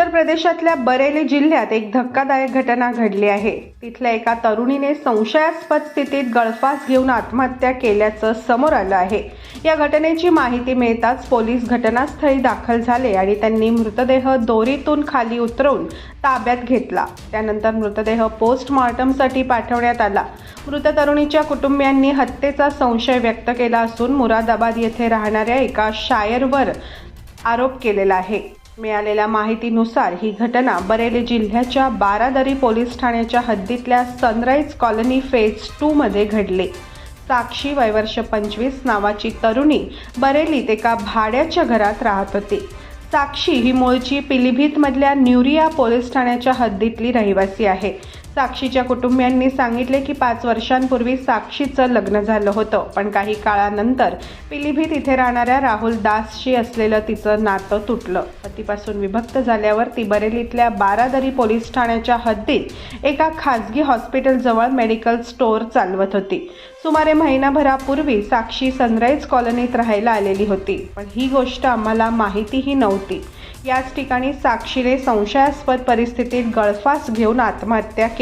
उत्तर प्रदेशातल्या बरेली जिल्ह्यात एक धक्कादायक घटना घडली आहे. तिथल्या एका तरुणीने संशयास्पद स्थितीत गळफास घेऊन आत्महत्या केल्याचं समोर आलं आहे. या घटनेची माहिती मिळताच पोलीस घटनास्थळी दाखल झाले आणि त्यांनी मृतदेह दोरीतून खाली उतरवून ताब्यात घेतला. त्यानंतर मृतदेह पोस्टमॉर्टमसाठी पाठवण्यात आला. मृत तरुणीच्या कुटुंबियांनी हत्येचा संशय व्यक्त केला असून मुरादाबाद येथे राहणाऱ्या एका शायरवर आरोप केलेला आहे. मिळालेल्या माहितीनुसार ही घटना बरेली जिल्ह्याच्या बारादरी पोलीस ठाण्याच्या हद्दीतल्या सनराईज कॉलनी फेज टू मध्ये साक्षी वयवर्ष पंचवीस नावाची तरुणी बरेलीत एका भाड्याच्या घरात राहत होती. साक्षी ही मूळची पिलीभीतमधल्या न्युरिया पोलीस ठाण्याच्या हद्दीतली रहिवासी आहे. साक्षीच्या कुटुंबियांनी सांगितले की पाच वर्षांपूर्वी साक्षीचं लग्न झालं होतं पण काही काळानंतर पिलीभीत इथे राहणाऱ्या राहुल दासशी असलेलं तिचं नातं तुटलं. पतीपासून विभक्त झाल्यावर ती बरेलीतल्या बारादरी पोलीस ठाण्याच्या हद्दीत एका खाजगी हॉस्पिटलजवळ मेडिकल स्टोअर चालवत होती. सुमारे महिनाभरापूर्वी साक्षी सनराईज कॉलनीत राहायला आलेली होती पण ही गोष्ट आम्हाला माहितीही नव्हती. याच ठिकाणी साक्षीने संशयास्पद परिस्थितीत गळफास घेऊन आत्महत्या केली.